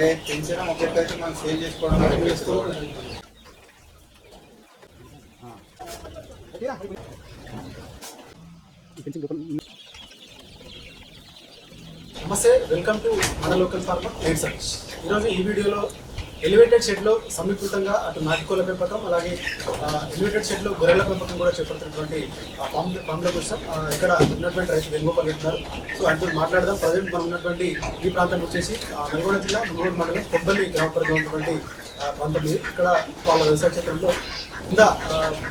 పెంచడం ఒకటైతే మనం సేల్ చేసుకోవడం నమస్తే వెల్కమ్ టు మన లోకల్ ఫార్మర్ ట్రేడ్ సర్వీస్ ఈరోజు ఈ వీడియోలో ఎలివేటెడ్ షెడ్లో సమీకృతంగా అటు నాటికోల పెంపకం అలాగే ఎలివేటెడ్ షెడ్లో గొర్రెల పెంపకం కూడా చేపడుతున్నటువంటి ఫామ్ ఫామ్లో కోసం ఇక్కడ ఉన్నటువంటి రైతు వెంగోపాల్ ఉన్నారు సో ఆయనతో మాట్లాడదాం. ప్రజెంట్ మనం ఉన్నటువంటి ఈ ప్రాంతం వచ్చేసి ఆ, నల్గొండ జిల్లా నల్గొండ మండలం కొబ్బరి గ్రామ పరిధిలో ఉన్నటువంటి ఆ, ఇక్కడ వాళ్ళ వ్యవసాయ క్షేత్రంలో వంద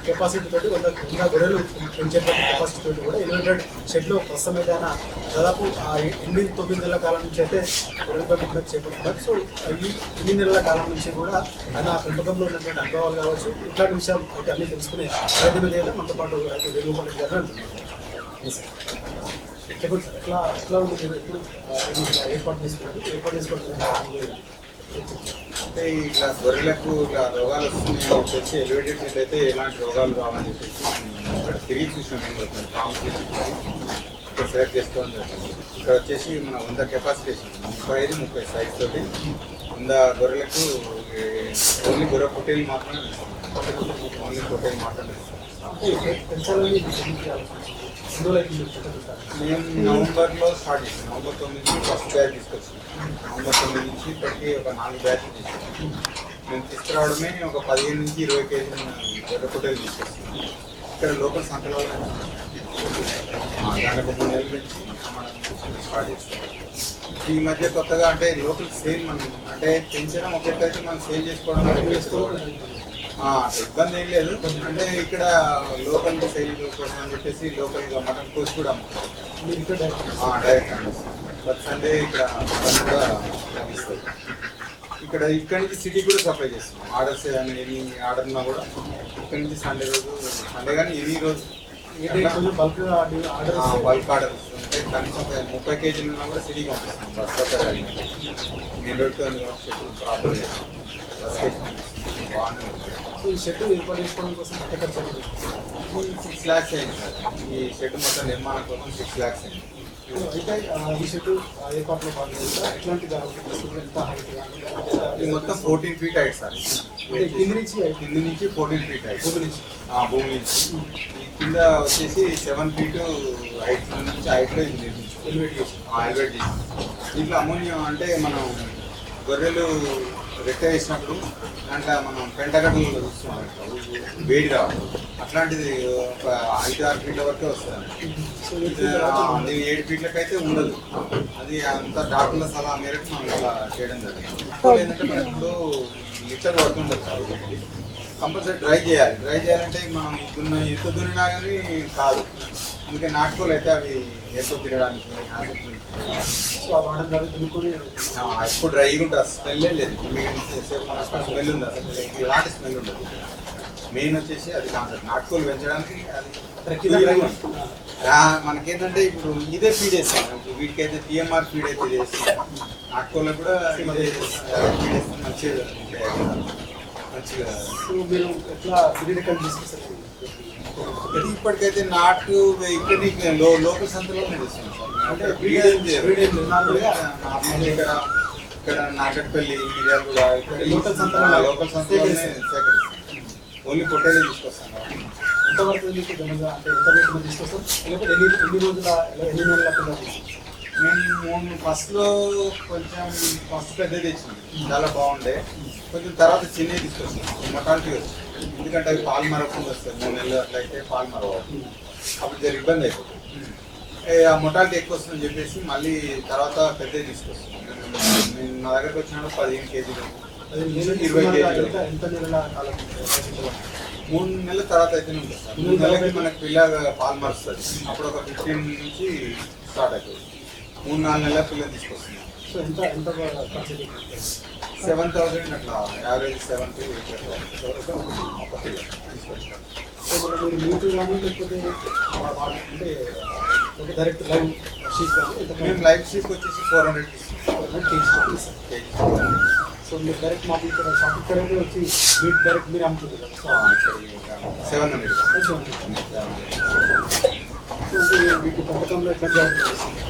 కెపాసిటీ తోటి వంద వంద గొర్రెలు పెంచేటువంటి కెపాసిటీ తోటి కూడా ఎలివేటెడ్ షెడ్లో ప్రస్తుతం ఏదైనా దాదాపు ఆ ఎనిమిది తొమ్మిది నెలల కాలం నుంచి అయితే గొర్రెల పెంపకం చేపడుతున్నారు సో ఈ ఎనిమిది నెలల కాలం నుంచి కూడా ఆయన ఆ పెంపకంలో ఉన్నటువంటి అనుభవాలు కావచ్చు ఇట్లాంటి విషయాలు అయితే అన్ని తెలుసుకునే ప్రయత్నం చేయాలి మనతో పాటు అయితే వేణుగోపాల్ గారు అంటున్నారు చెప్పండి సార్ ఎట్లా ఎట్లా ఉంది మీరు ఏర్పాటు చేసుకున్నారు? ఏర్పాటు చేసుకోవడం అంటే ఇట్లా గొర్రెలకు ఇట్లా రోగాలు వస్తున్నాయని చెప్పేసి ఎలివేటెడ్ షెడ్ అయితే ఎలాంటి రోగాలు రావని చెప్పేసి ఇక్కడ తిరిగి చూసినాం మేము ఇక్కడ ఇక్కడ సెలెక్ట్ చేసుకోవడం జరిగింది. ఇక్కడ వచ్చేసి మన వంద కెపాసిటీ ముప్పై ఐదు ముప్పై సైజ్ తోటి వంద గొర్రెలకు ఓన్లీ గొర్రె పొట్టేలు మాత్రమే ఓన్లీ పొట్టేలు మాత్రమే వేస్తాం మేము నవంబర్లో స్టార్ట్ చేసాం నవంబర్ తొమ్మిది నుంచి ఫస్ట్ బ్యాచ్ తీసుకొచ్చాం నవంబర్ తొమ్మిది నుంచి ఇప్పటికీ ఒక నాలుగు బ్యాచ్ తీసుకొచ్చాం మేము తీసుకురావడమే ఒక పదిహేను నుంచి ఇరవై కేజీ గొర్రె పొట్టేలు తీసుకొస్తాం ఇక్కడ లోకల్ సంతలో దానికి ఒక మూడు నెలల నుంచి మనం స్టార్ట్ చేస్తాం ఈ మధ్య కొత్తగా అంటే లోకల్ సేల్ మనం అంటే పెంచడం ఒకటైతే మనం సేల్ చేసుకోవడం చేసుకోవడం ఇబ్బంది ఏం లేదు. అంటే ఇక్కడ లోకల్ సేల్ కోసం అని చెప్పేసి లోకల్గా మటన్ కోసి కూడా డైరెక్ట్ సండే ఇక్కడ మటన్ కూడా లభిస్తుంది ఇక్కడ ఇక్కడ నుంచి సిటీ కూడా సప్లై చేస్తాం. ఆర్డర్స్ కానీ ఎన్ని ఆర్డర్ ఉన్నా కూడా ఇక్కడ నుంచి సండే రోజు సండే కానీ ఎనీ రోజు. బల్క్ ఆర్డర్ బల్క్ ఆర్డర్స్ అంటే కనీసం ముప్పై కేజీలు ఉన్నా కూడా సిటీకి పంపిస్తాం. బస్ సౌకర్యాలు నేను ప్రాబ్లం లేదు. బస్ బాగానే ఉంటుంది ఈ షెడ్ ఏర్పాటు చేసుకోవడం కోసం ఎంత ఖర్చు అయింది సిక్స్ ల్యాక్స్ అయింది. సార్ ఈ షెడ్ మొత్తం నిర్మాణం కోసం సిక్స్ ల్యాక్స్ అయింది. అయితే ఈ షెడ్ ఏర్పాట్లో భాగంగా ఎట్లాంటి తీసుకుంటే ఎంత హైట్ ఇది మొత్తం ఫోర్టీన్ ఫీట్ హైట్ సార్. కింది నుంచి కింద నుంచి ఫోర్టీన్ ఫీట్ హైట్ భూమి నుంచి. భూమి నుంచి. ఈ కింద వచ్చేసి సెవెన్ ఫీట్ హైట్ నుంచి హైట్లో ఇది నిర్మించాం ఎలివేట్ చేసి ఎలివేట్ చేసి దీంట్లో అమోనియం అంటే మనం గొర్రెలు రెక్క వేసినప్పుడు దాంట్లో మనం పెంటగడ్డలు చూస్తున్నాం. వేడి రావాలి అట్లాంటిది ఒక ఐదు ఆరు ఫీట్ల వరకే వస్తుంది. సో ఇది, ఆ, ఏడు ఫీట్లకైతే ఉండదు. అది అంత డాక్టర్ల సలహా మేరకు మనం ఇలా చేయడం జరిగింది. ఇప్పుడు ఏంటంటే మనకి ఇప్పుడు లిటర్ పడుతుండదు సార్ కంపల్సరీ డ్రై చేయాలి. డ్రై చేయాలంటే మనం ఇప్పుడు ఎంత దున్నినా కానీ కాదు. అందుకే నాటుకోలు అయితే అవి ఎక్కువ తినడానికి సో ఆ వాడడం ద్వారా దున్నుకొని ఆ, ఎక్కువ డ్రైగా ఉంటుంది స్మెల్ లేదు. స్మెల్ ఉంది. అసలు ఇలాంటి స్మెల్ ఉండదు. మెయిన్ వచ్చేసి అది కాన్సెప్ట్. నాటుకోలు పెంచడానికి అది మనకేంటంటే ఇప్పుడు ఇదే ఫీడ్ ఇప్పుడు వీటికైతే టీఎంఆర్ ఫీడ్ అయితే చేస్తాం నాటుకోళ్ళకు కూడా ఫీడ్ చేస్తాం మంచిగా. మంచిగా మీరు ఎట్లా బ్రీడ్ కలిసి తీసుకొస్తారు? ఇప్పటికైతే నాటు ఇక్కడ లో లోకల్ అంటే నార్మల్ ఇక్కడ ఇక్కడ నాగట్పల్లి మిర్యాలు కూడా ఇక్కడ లోకల్ సంతలో లోకల్ ఓన్లీ పొట్టేలే తీసుకొస్తాం ఎంత పడుతుంది మీకు జనరల్గా అంటే ఎంత రేటు మీద తీసుకొస్తారు? లేకపోతే ఎన్ని ఎన్ని రోజుల ఎన్ని నెలల కింద తీసుకొస్తారు? మేము ఫస్ట్లో కొంచెం ఫస్ట్ పెద్ద తెచ్చింది. చాలా బాగుండే. కొంచెం తర్వాత చిన్నవి తీసుకొచ్చాం. మొటాలిటీ వచ్చింది ఎందుకంటే అవి పాలు మరవకుండా వస్తాయి మూడు నెలలు అట్లా అయితే పాలు మరవ అప్పుడు జర ఇబ్బంది అయిపోతుంది. ఆ మొటాలిటీ ఎక్కువ వస్తుందని చెప్పేసి మళ్ళీ తర్వాత పెద్దవి తీసుకొస్తాం. నేను నా దగ్గరకు వచ్చినప్పుడు పదిహేను కేజీలు అది ఇరవై కేజీలు? మూడు నెలల తర్వాత అయితేనే ఉంటుంది సార్. మూడు నెలలకి మనకి పిల్ల పాలు మరుస్తుంది. అప్పుడు ఒక ఫిఫ్టీన్ నుంచి స్టార్ట్ అవుతుంది. మూడు నాలుగు నెలల పిల్లలు తీసుకొస్తున్నాం సో ఎంత ఎంత ఖర్చు అవుతుంది? సెవెన్ థౌసండ్ అట్లా యావరేజ్ సెవెన్ టు ఎయిట్ మరి మీరు మీటు కానీ లేకపోతే అంటే ఒక డైరెక్ట్ లైవ్ ఎంత మేము లైఫ్ షీప్ వచ్చేసి ఫోర్ హండ్రెడ్ తీసుకోండి సో మీరు డైరెక్ట్ మాకు ఇక్కడ షాప్ ఇక్కడ వచ్చి మీట్ డైరెక్ట్ మీరు అమ్ముతుంది సెవెన్ హండ్రెడ్. సో వీటి పథకంలో ఎట్లా జాగ్రత్త చేస్తుంది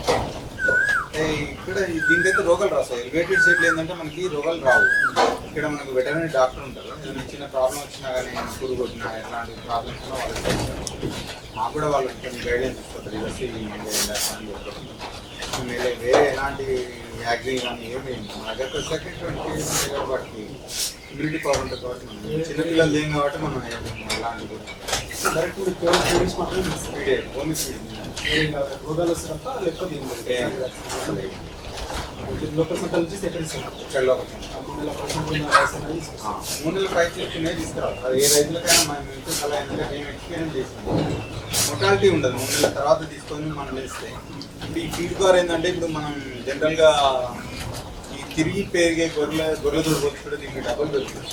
ఇక్కడ దీనికైతే రోగాలు రాస్తాయి ఎలివేటెడ్ షెడ్లు ఏంటంటే మనకి రోగాలు రావు. ఇక్కడ మనకు వెటర్నరీ డాక్టర్ ఉంటారు. ఏదైనా చిన్న ప్రాబ్లం వచ్చినా కానీ పురుగు కొట్టినా ఎలాంటి ప్రాబ్లమ్స్ ఉన్నా వాళ్ళకి మాకు కూడా వాళ్ళు కొన్ని గైడెన్స్ ఇస్తారు. రివర్స్ అని వేరే వేరే ఎలాంటి వ్యాక్సిన్ కానీ ఏమి మా దగ్గరకు వచ్చాక ట్వంటీ కాబట్టి ఇమ్యూనిటీ పవర్ ఉంటుంది కాబట్టి చిన్నపిల్లలు ఏం కాబట్టి మనం అలాంటివి డైరెక్ట్ మీరు కేవలం మాత్రమే ఇస్తారు ఓన్లీ ఫీడ్ లేకపోతే లోకల్ సెంటర్ నుంచి ఎక్కడ ఇస్తారు మూడు నెలల మూడు నెలల తీసుకురావాలి అది ఏ రైతులకైనా మనం ఇంట్లో సలహా మేము ఎక్స్పీరియన్స్ చేస్తాం మొటాలిటీ ఉండదు మూడు నెలల తర్వాత తీసుకొని మనం వేస్తే ఇప్పుడు ఈ ఫీడ్ ద్వారా ఏంటంటే ఇప్పుడు మనం జనరల్గా తిరిగి పెరిగే గొర్రెల గొర్రెల దూడ పోతుంటే దీనికి డబుల్ పెరుగుతుంది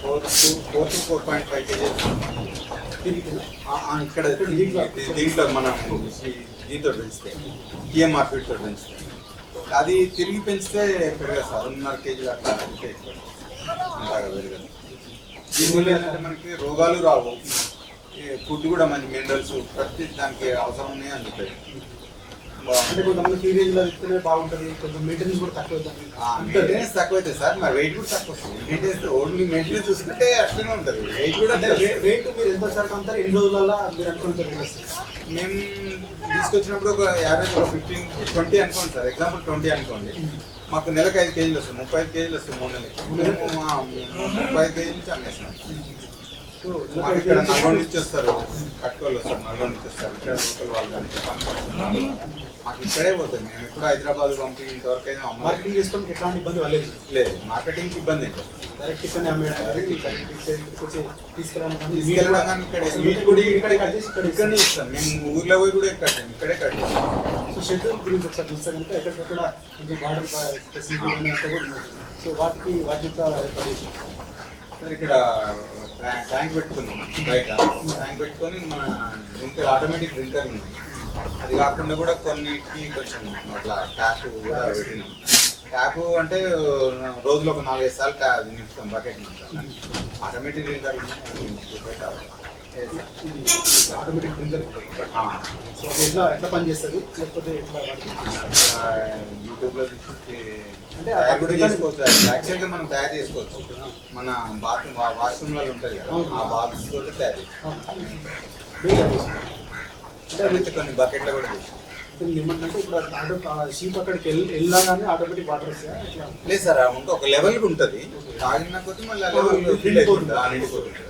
four to four to four point five kgs. ఇక్కడ దీంట్లో మనం దీంతో పెంచితే ఈఎంఆర్ ఫీడ్ తోటి పెంచితే. అది తిరిగి పెంచితే పెరగదు సార్. రెండున్నర కేజీలు అట్లా ఎక్కువ. అంతగా పెరగదు. దీనివల్ల ఏంటంటే మనకి రోగాలు రావు. ఫుడ్ కూడా మంచి మినరల్స్ ప్రతి దానికి అవసరం ఉన్నాయి అందుతాయి అంటే కొంతమంది ఇస్తేనే బాగుంటుంది కొంచెం మెయింటెనెన్స్ కూడా తక్కువ. మెయింటెనెన్స్ తక్కువ సార్ మరి వెయిట్ కూడా తక్కువ వస్తుంది. మెయింటెనెన్స్ ఓన్లీ మెయింటెనెన్స్ చూసుకుంటే అట్లనే ఉంటుంది. వెయిట్ కూడా రేటు మీరు ఎంత శాతం ఎన్ని రోజులలో మీరు మేము తీసుకొచ్చినప్పుడు ఒక యావరేజ్ ఒక ఫిఫ్టీన్ ట్వంటీ అనుకోండి సార్. ఎగ్జాంపుల్ ట్వంటీ అనుకోండి. మాకు నెలకు ఐదు కేజీలు వస్తుంది ముప్పై ఐదు కేజీలు వస్తుంది మూడు నెలలకి. మా ముప్పై ఐదు కేజీల నుంచి అమ్మేస్తున్నాం మాకు ఇక్కడ నల్గొండ నుంచి వస్తారు. కట్టుకోవాలి వస్తారు నల్గొండ నుంచి వస్తారు. ఇక్కడ లోకల్ వాళ్ళు. మాకు ఇక్కడే పోతుంది. మేము ఎప్పుడు హైదరాబాద్ పంపి ఇంతవరకు అమ్మాలి మార్కెటింగ్ చేసుకోవడానికి ఎట్లాంటి ఇబ్బంది వాళ్ళేది లేదు మార్కెటింగ్ ఇబ్బంది డైరెక్ట్ ఇక్కడ తీసుకెళ్ళడం ఇక్కడ ఇక్కడనే ఇస్తాం. మేము ఊర్లో పోయి కూడా ఇక్కడే సో షెడ్యూల్ గురించి ఒకసారి చూస్తే కనుక కొంచెం గార్డెన్ ఫెసిలిటీ సో వాటికి వాటి యొక్క. సార్ ఇక్కడ ట్యా- ట్యాంక్ పెట్టుకున్నాం బయట. ట్యాంక్ పెట్టుకొని మన డ్రింకర్ ఆటోమేటిక్ డ్రింకర్ ఉంది. అది కాకుండా కూడా కొన్నిటికి కొంచెం అట్లా ట్యాప్ కూడా పెట్టినాం. ట్యాప్ అంటే రోజులో ఒక నాలుగైదు సార్లు ట్యాప్ నింపుతాం బకెట్ నింపుతాం. ఆటోమేటిక్ డ్రింకర్ ఇది ఆటోమేటిక్ డ్రింకర్. ఎట్లా ఎట్లా పని చేస్తుంది? లేకపోతే ఎట్లా తయారు కూడా చేసుకోవచ్చు. యాక్చువల్గా మనం తయారు చేసుకోవచ్చు. మన బాత్రూమ్ వాష్రూమ్లలో ఉంటుంది కదా ఆ బాక్స్ తోటి తయారు చేసుకోవచ్చు కొన్ని బకెట్లో కూడా చేసాం దీనికి ఏమంటే ఇప్పుడు ఆటో షీప్ అక్కడికి వెళ్ళి వెళ్ళగానే ఆటోమేటిక్ వాటర్ వస్తాయా? లేదు సార్ ఒక లెవెల్ ఉంటుంది. తాగిన కొద్ది మళ్ళీ లెవెల్ ఫీల్ అయిపోతుంది ఆ నిండిపోతుంది.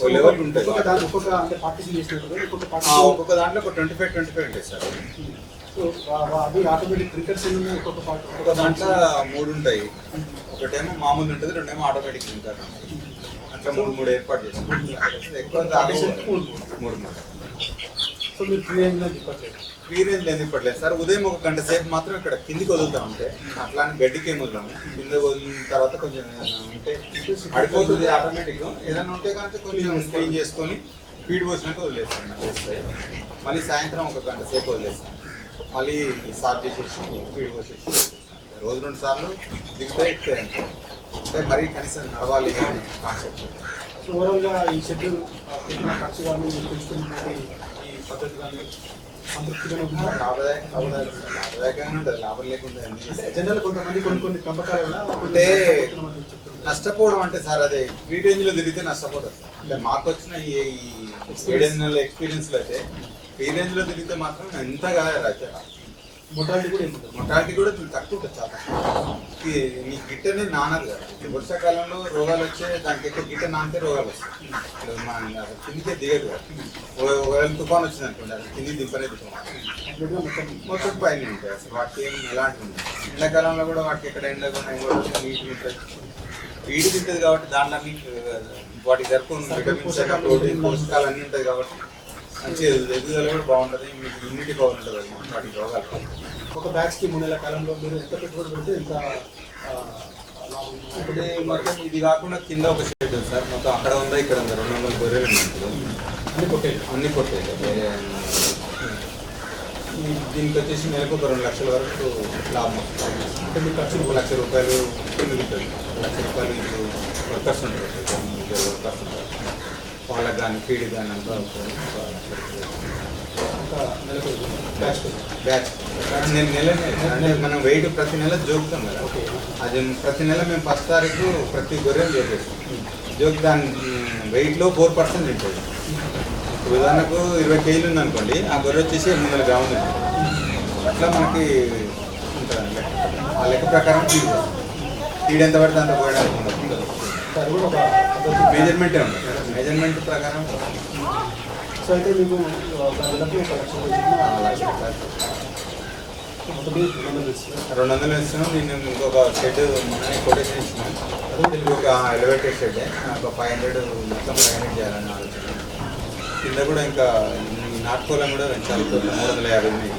ఒక లెవెల్ ఉంటుంది. ఒక్కొక్క దాని ఒక్కొక్క అంటే పార్టీషన్ ఒక్కొక్క దాంట్లో ఒక ట్వంటీ ఫైవ్ ట్వంటీ ఫైవ్ ఉంటాయి సార్. ఒక దాంట్లో మూడు ఉంటాయి. ఒకటేమో మామూలు ఉంటుంది రెండేమో ఆటోమేటిక్ ఉంటారు అట్లా మూడు మూడు ఏర్పాటు చేస్తాం. ఎక్కువ. మూడు. మూడు. సో మీరు ఫ్రీ చెప్పట్లేదు ఫ్రీ రేంజ్ లేదు ఇప్పట్లేదు సార్ ఉదయం ఒక గంట సేపు మాత్రం ఇక్కడ కిందికి వదులుతాం అంటే అట్లా అని గడ్డికి ఏమి వదలము కింద వదిలిన తర్వాత కొంచెం ఉంటే పడిపోతుంది ఆటోమేటిక్ ఏదైనా ఉంటే కనుక కొంచెం క్లీన్ చేసుకొని ఫీడ్ పోసినాక వదిలేస్తాం. వదిలేస్తాయి మళ్ళీ సాయంత్రం ఒక గంట సేపు వదిలేస్తాం. మళ్ళీ సాఫ్ చేసేసి ఫీడ్ పోసేసి రోజు రెండు సార్లు దిగుతాయి ఎక్కుతాయి. అంటే మరీ కనీసం నడవాలి అనే కాన్సెప్ట్ ఓవరాల్గా ఈ షెడ్యూల్ పెట్టిన ఖర్చు కానీ ఈ పద్ధతి కానీ సంతృప్తిగానే ఉందా లాభదాయకం లాభదాయకంగా ఉంటుంది లాభం లేకుండా జనరల్ కొంతమంది కొన్ని కొన్ని అంటే. నష్టపోవడం అంటే సార్ అదే లో తిరిగితే నష్టపోతారు సార్. అంటే మాకు వచ్చిన ఈ ఏడెనిమిది నెలల ఎక్స్పీరియన్స్ అయితే ఫ్రీ రేంజ్లో తిరిగితే మాత్రం ఎంతగా మొటాలిటీ కూడా ఏముంటుంది? మొటాలిటీ కూడా తక్కువ ఉంటుంది చాలా. ఈ మీ గిట్ అనేది నానదు కదా. ఈ వర్షాకాలంలో రోగాలు వచ్చే దానికి ఎక్కువ గిట్ట నానితే రోగాలు వస్తాయి. అసలు కిందికే దిగదు కదా. ఒక- ఒకవేళ తుఫాన్ వచ్చింది అనుకోండి అది కింది దింపనే దింపం మొత్తం పైన ఉంటాయి అసలు. వాటికి ఏం ఎలాంటి ఎండాకాలంలో కూడా వాటికి ఎక్కడ ఎండ కూడా నీట్ ఉంటుంది వీడి తింటుంది కాబట్టి దాంట్లో ఆ, వాటికి విటమిన్స్ ప్రోటీన్ పోషకాలు అన్నీ ఉంటాయి కాబట్టి మంచి ఎదుగుదల కూడా బాగుంటుంది. మీకు ఇమ్యూనిటీ ఉంటుంది అది వాటికి రోగాలు ఒక బ్యాచ్కి మూడు నెలల కాలంలో మీరు ఎంత పెట్టుబడి పెడితే ఎంత ఇప్పుడు మొత్తం ఇది కాకుండా కింద ఒక షెడ్ సార్. మొత్తం అక్కడ ఉందా ఇక్కడ ఉందా? రెండు వందల గొర్రెలు. అన్ని కొట్టేది అన్ని కొట్టాయి దీనికి వచ్చేసి నెలకు ఒక రెండు లక్షల వరకు లాభం. అంటే మీ ఖర్చు ఒక లక్ష రూపాయలు మిగులుతుంది ఒక లక్ష రూపాయలు వర్కర్స్ ఉంటారు వర్కర్స్ ఉంటారు. వాళ్ళకి కానీ ఫీడ్ కానీ అంతా బ్యాచ్ నేను నెల అంటే మనం వెయిట్ ప్రతి నెల జోకుతాం కదా. అది ప్రతి నెల మేము ఫస్ట్ తారీఖు ప్రతి గొర్రెలు జోకేస్తాం జోక్ దాని వెయిట్లో ఫోర్ పర్సెంట్ ఉంటుంది ఉదాహరణకు ఇరవై కేజీలు ఉంది అనుకోండి ఆ గొర్రె వచ్చేసి ఎనిమిది వందల గ్రాములు అట్లా మనకి ఉంటుంది. ఆ లెక్క ప్రకారం ఫీడ్ ఫీడ్ ఎంత పడితే అంత పోయడానికి ఉండదు. మెజర్మెంటే ఉంటుంది మెజర్మెంట్ ప్రకారం. సో అయితే మీకు ఒక ఒక లక్ష రెండు వందలు ఇస్తున్నాం. నేను ఇంకొక షెడ్ మనకి కొటేషన్ కూడా ఇంకొక ఎలివేటెడ్ షెడ్ ఒక ఫైవ్ హండ్రెడ్ మొత్తం ఫైవ్ హండ్రెడ్ చేయాలని ఆలోచన. కింద కూడా ఇంకా నాటుకోలం కూడా పెంచాలి. ఒక మూడు వందల యాభై ఉన్నాయి.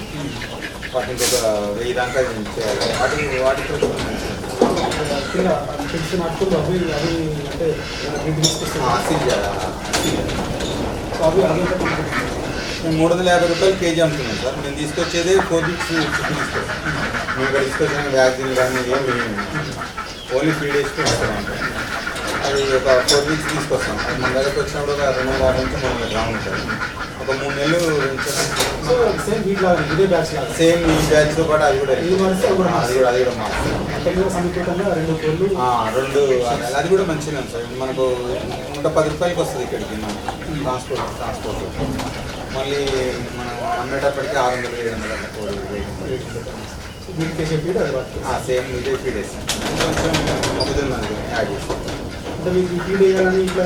వాటికి ఇంకొక వెయ్యి దాకా చేయాలి. వాటి వాటితో కూడా తెలిసిన నాటుకోళ్ళు అవి అవి అంటే అవి మేము మూడు వందల యాభై రూపాయలు కేజీ అమ్ముతున్నాం సార్. మేము తీసుకొచ్చేది ఫోర్ వీక్స్ చికెన్ తీసుకొస్తాం మేము ఇక్కడ తీసుకొచ్చిన వ్యాక్సిన్ కానీ ఏమి ఓన్లీ త్రీ డేస్కి ఇస్తాం అది ఒక ఫోర్ వీక్స్ తీసుకొస్తాం. అది మన దగ్గరకు వచ్చినప్పుడు ఒక రెండు యాభై నుంచి మూడు వందల గ్రాములు ఉంటుంది ఒక మూడు నెలలు సేమ్ వీటి లాగా ఇదే బ్యాచ్ సేమ్ ఈ బ్యాచ్తో పాటు అది కూడా ఇది మారిస్తే అది కూడా అది కూడా అది కూడా సమీకృతంగా రెండు కోళ్ళు? ఆ, రెండు అది- కూడా మంచిగా సార్. మనకు నూట పది రూపాయలకి వస్తుంది ఇక్కడికి మనకి ట్రాన్స్పోర్ట్ ట్రాన్స్పోర్ట్ మళ్ళీ మనం అమ్మేటప్పటికి ఆరు వందలు ఏడు వందలు ఆ, సేమ్ ఇదే ఫీడ్ వేస్తాం. కొంచెం మొక్కజొన్న యాడ్ చేస్తాం. అంటే మీకు వేయాలని ఇట్లా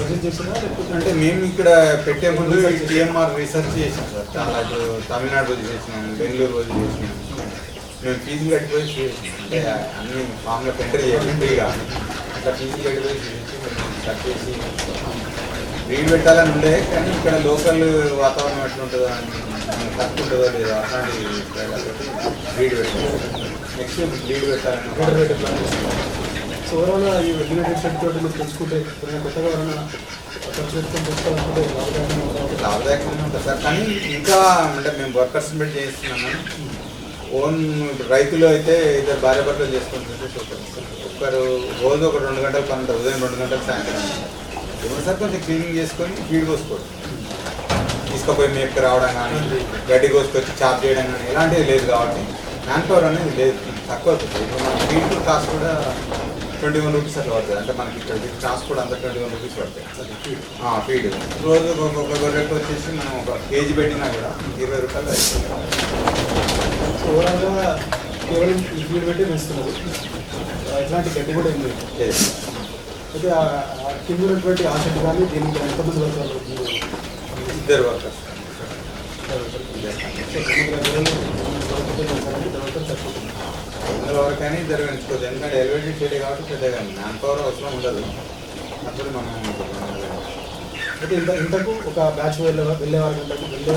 సజెస్ట్ లేకపోతే అంటే మేము ఇక్కడ పెట్టే ముందు టీఎంఆర్ రీసెర్చ్ చేసాం సార్. చాలా ఇప్పుడు తమిళనాడు రోజు చేసినాం బెంగళూరు రోజు చేసినాం. మేము ఫీజులు కట్టిపోయి చేసినాం. అంటే అన్ని ఫామ్లో ఎంటర్ చేయాలి ఫ్రీగా. అట్లా ఫీజులు కట్టిపోయి కట్ చేసి బ్రీడ్ పెట్టాలని ఉండే కానీ ఇక్కడ లోకల్ వాతావరణం ఎట్లా ఉంటుందో అని మనకు తక్కువ ఉంటుందో లేదో అట్లాంటి బ్రీడ్ పెట్టాలి నెక్స్ట్ బ్రీడ్ పెట్టాలని సో ఓవరాల్ ఈ రెగ్యులేటెడ్ సెట్ తోటి మీరు తెచ్చుకుంటే ఎవరైనా కొత్తగా ఎవరైనా ఖర్చు పెట్టుకొని తెచ్చుకోవాలనుకుంటే లాభదాయకంగా ఉంటుంది. సార్. కానీ ఇంకా అంటే మేము వర్కర్స్ పెట్టి చేస్తున్నాము. ఓన్ రైతులు అయితే ఇద్దరు భార్య భర్తలు చేసుకుంటుంటే సూపర్ ఒకరు రోజు ఒక రెండు గంటలు పని ఉదయం రెండు గంటలు సాయంత్రం. ఇప్పుడు సార్ కొంచెం క్లీనింగ్ చేసుకొని ఫీడ్ కోసుకోవడం తీసుకుపోయి మేపుకు రావడం కానీ గడ్డి కోసుకొచ్చి చాప్ చేయడం కానీ ఇలాంటివి లేదు కాబట్టి మ్యాన్ పవర్ అనేది లేదు. తక్కువ అవుతుంది. ఇప్పుడు మన ఫీడ్ కాస్ట్ కూడా ట్వంటీ వన్ రూపీస్ అట్లా పడుతుంది. అంటే మనకి ఇక్కడ ట్రాన్స్పోర్ట్ అంతా ట్వంటీ వన్ రూపీస్ పడతాయి అది ఫీడ్ ఆ, ఫీడ్ రోజు ఒక్కొక్క గొర్రెకి వచ్చేసి మనం ఒక కేజీ పెట్టినా కూడా ఇరవై రూపాయలు ఓవరాల్గా కేవలం ఈ ఫీడ్ పెట్టి పెంచుతున్నారు ఎట్లాంటి గడ్డి కూడా ఏం లేదు. అయితే కింద ఉన్నటువంటి ఆ షెడ్ కానీ దీనికి ఎంతమంది మీరు ఇద్దరు వర్కర్స్. సో తొమ్మిది గంటలు దొరకకపోతే చేస్తారని దొరకకపోతే సరిపోతుంది. వందల వరకు కానీ ఇద్దరు పెంచుకోవచ్చు ఎందుకంటే ఎలివేటెడ్ చేయడం కాబట్టి పెద్దగా మ్యాన్ పవర్ అవసరం ఉండదు. అప్పుడు మనం అయితే ఇంత ఇంతకు ఒక బ్యాచ్ వెళ్ళే వెళ్ళే వరకు ఇంతకు వెళ్ళే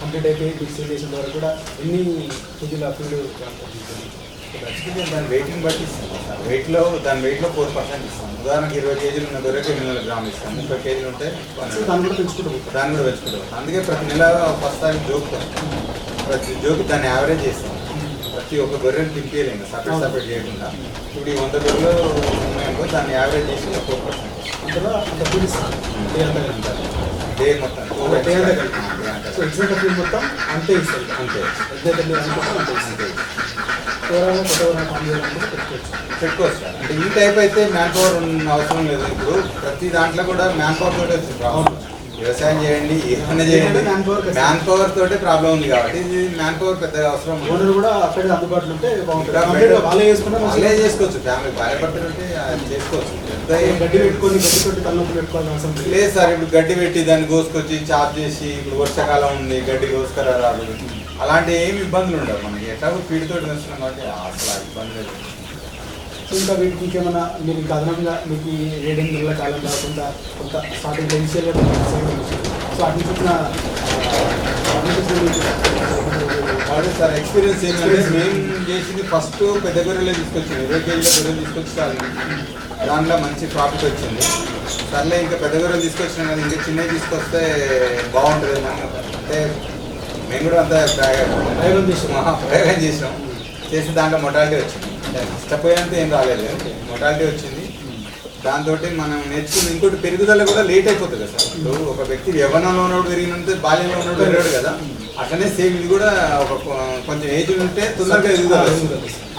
కంప్లీట్ అయిపోయి డిస్ట్రిక్ట్ చేసిన వరకు కూడా ఎన్ని కేజీల ఖచ్చితంగా దాని వెయిట్ని బట్టి ఇస్తాం. వెయిట్లో దాని వెయిట్లో ఫోర్ పర్సెంట్ ఇస్తాం. ఉదాహరణకి ఇరవై కేజీలు ఉన్న గొర్రెకి ఎనిమిది వందల గ్రాములు ఇస్తాం. ముప్పై కేజీలు ఉంటే. దాన్ని కూడా పెంచుకుంటూ. దాన్ని కూడా పెంచుకుంటాం. అందుకే ప్రతి నెల ఫస్ట్ టైం జోకుతాం ప్రతి జోకి దాన్ని యావరేజ్ చేస్తాం. ప్రతి ఒక్క గొర్రెని తింపేయలేము సపరేట్ సపరేట్ చేయకుండా. ఇప్పుడు ఈ వంద గొర్రెలు ఉన్నాయనుకో దాన్ని యావరేజ్ చేసి ఫోర్ పర్సెంట్ అంతలో అంత డే మొత్తం. ఒక డే సో ఫీడ్ మొత్తం అంతే ఇస్తాయి అంతే. మీరు అనుకుంటాం అంతే అంతే. ఓవరాల్గా కొత్త ఎవరైనా పెట్టుకోవచ్చు. పెట్టుకోవచ్చు. సార్ అంటే ఈ టైప్ అయితే మ్యాన్ పవర్ అవసరం లేదు. ఇప్పుడు ప్రతి దాంట్లో కూడా మ్యాన్ పవర్ తోటే ప్రాబ్లం వ్యవసాయం చేయండి ఏమైనా చేయండి. మ్యాన్ పవర్ తోటే ప్రాబ్లం ఉంది కాబట్టి ఇది మ్యాన్ పవర్ పెద్దగా అవసరం. ఓనర్ కూడా అక్కడే అందుబాటులో ఉంటే బాగుంటుంది. వాళ్ళే చేసుకున్నా వాళ్ళే చేసుకోవచ్చు. ఫ్యామిలీ భార్య భర్తలు ఉంటే చేసుకోవచ్చు గడ్డి పెట్టుకొని గడ్డి తోటి తలనొప్పి పెట్టుకోవాల్సిన అవసరం లేదు. సార్ ఇప్పుడు గడ్డి పెట్టి దాన్ని కోసుకొచ్చి చాప్ చేసి ఇప్పుడు వర్షాకాలం ఉంది గడ్డి కోసుకురా రాదు అలాంటి ఏమి ఇబ్బందులు ఉండవు. మనకి ఎట్లాగో ఫీడ్ తోటి వేస్తున్నాం కాబట్టి అసలు ఇబ్బంది లేదు. ఇంకా వీటికి ఇంకేమైనా మీరు ఇంకా అదనంగా మీకు ఈ ఏడెనిమిది నెలల కాలం కాకుండా కొంత స్టార్టింగ్ ఇనిషియల్గా సో అటు సార్ ఎక్స్పీరియన్స్ ఏంటంటే మేము చేసింది ఫస్ట్ పెద్ద గొర్రెలే తీసుకొచ్చింది ఇరవై కేజీల గొర్రెలు తీసుకొచ్చి చాలు దాంట్లో మంచి ప్రాఫిట్ వచ్చింది. సర్లే ఇంకా పెద్ద గొర్రెలు తీసుకొచ్చినాం కదా ఇంకా చిన్నవి తీసుకొస్తే బాగుంటుంది అంటే మేము కూడా అంత ప్రయోగం చేసాం. ప్రయోగం చేసినాం చేసి దాంట్లో మొటాలిటీ వచ్చింది. అంటే నష్టపోయేంత ఏం రాలేదు. మొటాలిటీ వచ్చింది. దాంతో మనం నేర్చుకుని ఇంకోటి పెరుగుదల కూడా లేట్ అయిపోతుంది కదా సార్. ఇప్పుడు ఒక వ్యక్తి యవ్వనంలో ఉన్నప్పుడు పెరిగినంత బాల్యంలో ఉన్నప్పుడు పెరిగాడు కదా. అట్లనే సేమ్ ఇది కూడా ఒక కొంచెం ఏజ్ ఉంటే తొందరగా ఎదుగుదల.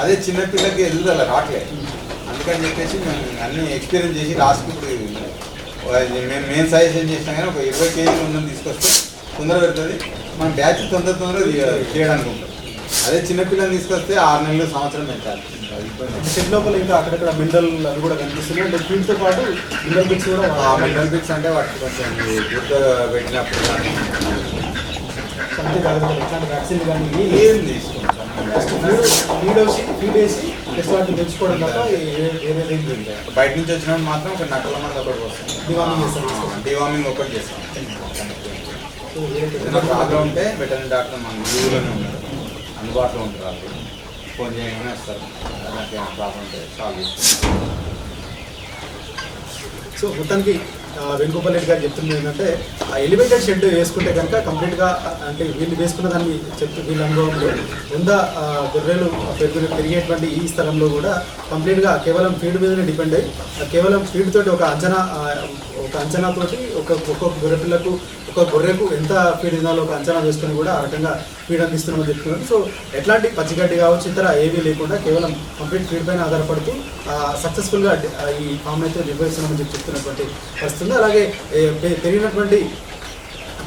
అదే చిన్న పిల్లకి ఎదుగుదల రావట్లేదు అందుకని చెప్పేసి మేము అన్ని ఎక్స్పీరియన్స్ చేసి అది మేము మేము సజెషన్ చేసినా కానీ ఒక ఇరవై కేజీలు ఉందని తీసుకొస్తే తొందరగా పెడుతుంది మన బ్యాచ్ తొందర తొందరగా తీయడానికి ఉంటుంది అదే చిన్న పిల్లని తీసుకొస్తే ఆరు నెలలు సంవత్సరం ఇబ్బంది షెడ్ లోపల ఇంకా అక్కడక్కడ మినరల్ అవి కూడా కనిపిస్తున్నాయి. అంటే దీంతో పాటు మినరల్ బిట్స్ కూడా ఆ బిట్స్ అంటే వాటికి కొంచెం గుడ్డ పెట్టినప్పుడు కానీ. అంతే జాగ్రత్తగా ఎట్లాంటి వ్యాక్సిన్ కానీ ఏం తీసుకుంటాం ఫీడ్ వేసి ఫీడ్ వేసి జస్ట్ వాటిని తెచ్చుకోవడం తప్ప ఏ- వేరేది ఏం లేదు. బయట నుంచి వచ్చినప్పుడు మాత్రం ఒక నక్కల మంది ఒకటి వస్తాం Deworming చేస్తాం. డివార్మింగ్ ఒకటి చేస్తాం సో ఉంటే వెటర్నరీ డాక్టర్ మన లీవ్లోనే ఉన్నారు అందుబాటులో ఉంటారు వాళ్ళు ఫోన్ చేయగానే వస్తారు. నాకు ప్రాబ్లం ఉంటే సాల్వ్ సో మొత్తానికి వేణుగోపాల్ రెడ్డి గారు చెప్తుంది ఏంటంటే ఆ ఎలివేటెడ్ షెడ్ వేసుకుంటే కనుక కంప్లీట్గా అంటే వీళ్ళు వేసుకున్న దాన్ని చెప్తూ వీళ్ళ అనుభవంలో వంద గొర్రెలు పెరుగులు పెరిగేటువంటి ఈ స్థలంలో కూడా కంప్లీట్గా కేవలం ఫీడ్ మీదనే డిపెండ్ అయ్యి కేవలం ఫీడ్ తోటి ఒక అంచనా ఒక అంచనా తోటి ఒక ఒక్కొక్క గొర్రె పిల్లకు ఒక గొర్రెకు ఎంత ఫీడ్ ఇవ్వాలో ఒక అంచనా వేసుకొని కూడా ఆ రకంగా ఫీడ్ అందిస్తున్నామని చెప్తున్నారు. సో ఎట్లాంటి పచ్చిగడ్డి కావచ్చు ఇతర ఏవీ లేకుండా కేవలం కంప్లీట్ ఫీడ్ పైన ఆధారపడుతూ సక్సెస్ఫుల్గా ఈ ఫామ్ అయితే నిర్వహిస్తున్నామని చెప్పి చెప్తున్నటువంటి పరిస్థితుంది. అలాగే పెరిగినటువంటి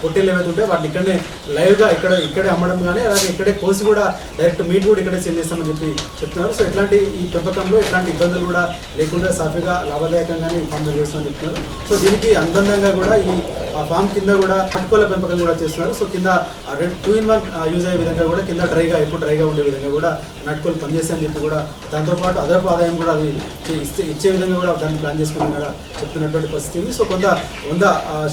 పొట్టేలు ఏవైతే ఉంటాయో వాటిని ఇక్కడనే లైవ్గా ఇక్కడ ఇక్కడే అమ్మడం కానీ అలాగే ఇక్కడే కోసి కూడా డైరెక్ట్ మీట్ కూడా ఇక్కడే సేల్ చేస్తామని చెప్పి చెప్తున్నారు. సో ఇట్లాంటి ఈ పెంపకంలో ఇట్లాంటి ఇబ్బందులు కూడా లేకుండా సాఫీగా లాభదాయకంగానే ఈ ఫామ్ చేస్తామని చెప్తున్నారు. సో దీనికి అనుబంధంగా కూడా ఈ ఆ ఫామ్ కింద కూడా పట్టుకోల పెంపకం కూడా చేస్తున్నారు. సో కింద టూ ఇన్ వన్ యూజ్ అయ్యే విధంగా కూడా కింద డ్రైగా ఎప్పుడు డ్రైగా ఉండే విధంగా కూడా నాటుకోలు పనిచేస్తాయని చెప్పి కూడా దాంతోపాటు అదనపు ఆదాయం కూడా అది ఇస్తే ఇచ్చే విధంగా కూడా దాన్ని ప్లాన్ చేసుకుని కూడా చెప్తున్నటువంటి పరిస్థితి సో కొంత వంద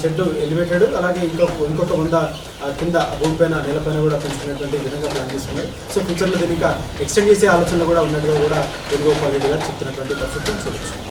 షెడ్ ఎలివేటెడ్ అలాగే ఇంకో ఇంకొక వంద ఆ, కింద భూమిపైన నేలపైన కూడా పెంచుకునేటువంటి విధంగా ప్లాన్ చేసుకున్నారు సో ఫ్యూచర్లో దీనికి ఇంకా ఎక్స్టెండ్ చేసే ఆలోచనలు కూడా ఉన్నట్టుగా కూడా తెలుగు రెడ్డి గారు చెప్తున్నటువంటి పరిస్థితి చూడొచ్చు.